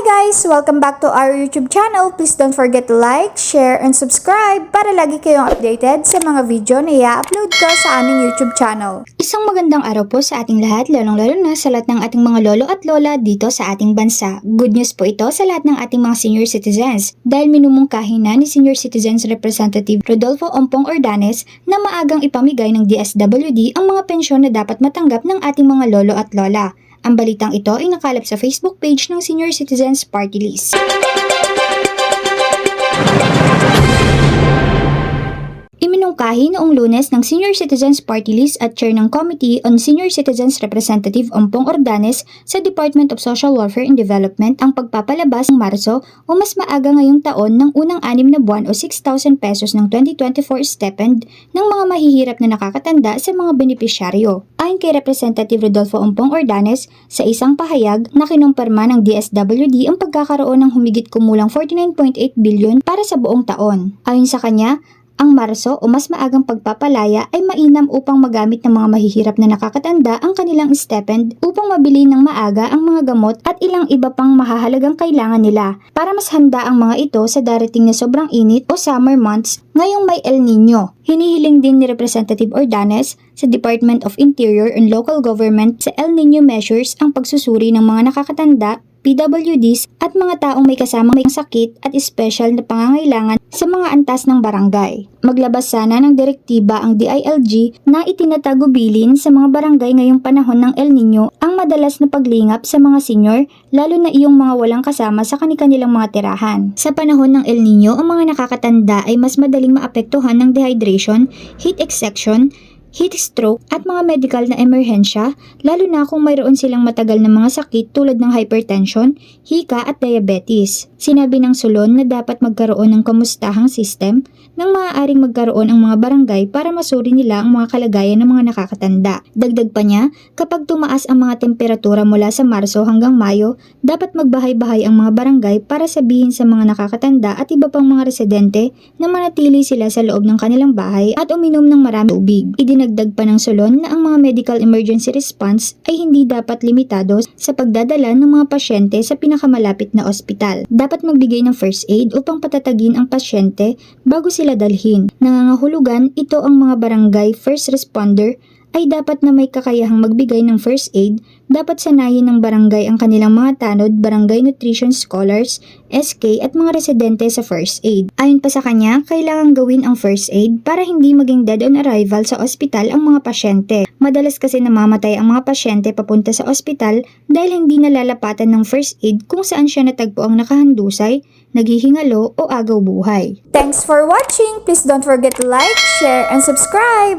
guys! Welcome back to our YouTube channel. Please don't forget to like, share, and subscribe para lagi kayong updated sa mga video na i-upload ko sa aming YouTube channel. Isang magandang araw po sa ating lahat, lalong-lalo na sa lahat ng ating mga lolo at lola dito sa ating bansa. Good news po ito sa lahat ng ating mga senior citizens dahil minumungkahi na ni Senior Citizens Representative Rodolfo Ompong Ordanes na maagang ipamigay ng DSWD ang mga pensyon na dapat matanggap ng ating mga lolo at lola. Ang balitang ito ay nakalap sa Facebook page ng Senior Citizens Party List. Iminungkahi noong lunes ng Senior Citizens Party List at Chair ng Committee on Senior Citizens Representative Ompong Ordanes sa Department of Social Welfare and Development ang pagpapalabas ng Marso o mas maaga ngayong taon ng unang anim na buwan o 6,000 pesos ng 2024 stipend ng mga mahihirap na nakakatanda sa mga benepisyaryo. Ayon kay Representative Rodolfo Ompong Ordanes, sa isang pahayag na kinumpirma ng DSWD ang pagkakaroon ng humigit kumulang 49.8 billion para sa buong taon. Ayon sa kanya, ang Marso o mas maagang pagpapalaya ay mainam upang magamit ng mga mahihirap na nakakatanda ang kanilang stipend upang mabili ng maaga ang mga gamot at ilang iba pang mahahalagang kailangan nila para mas handa ang mga ito sa darating na sobrang init o summer months ngayong may El Nino. Hinihiling din ni Representative Ordanes sa Department of Interior and Local Government sa El Nino measures ang pagsusuri ng mga nakakatanda PWDs at mga taong may kasamang may sakit at special na pangangailangan sa mga antas ng barangay. Maglabas sana ng direktiba ang DILG na itinatagubilin sa mga barangay ngayong panahon ng El Nino ang madalas na paglingap sa mga senior lalo na iyong mga walang kasama sa kanilang mga tirahan. Sa panahon ng El Nino, ang mga nakakatanda ay mas madaling maapektuhan ng dehydration, heat exhaustion, heat stroke at mga medical na emerhensya lalo na kung mayroon silang matagal na mga sakit tulad ng hypertension, hika at diabetes. Sinabi ng Sulon na dapat magkaroon ng kamustahang system nang maaaring magkaroon ang mga barangay para masuri nila ang mga kalagayan ng mga nakakatanda. Dagdag pa niya, kapag tumaas ang mga temperatura mula sa Marso hanggang Mayo, dapat magbahay-bahay ang mga barangay para sabihin sa mga nakakatanda at iba pang mga residente na manatili sila sa loob ng kanilang bahay at uminom ng maraming tubig. Idinagdag pa ng Solon na ang mga medical emergency response ay hindi dapat limitado sa pagdadala ng mga pasyente sa pinakamalapit na ospital. Dapat magbigay ng first aid upang patatagin ang pasyente bago sila dalhin. Nangangahulugan ito ang mga barangay first responder ay dapat na may kakayahang magbigay ng first aid, dapat sanayin ng barangay ang kanilang mga tanod, barangay nutrition scholars, SK at mga residente sa first aid. Ayon pa sa kanya, kailangan gawin ang first aid para hindi maging dead on arrival sa ospital ang mga pasyente. Madalas kasi namamatay ang mga pasyente papunta sa ospital dahil hindi nalalapatan ng first aid kung saan siya natagpo ang nakahandusay, naghihingalo o agaw buhay. Thanks for watching! Please don't forget to like, share, and subscribe!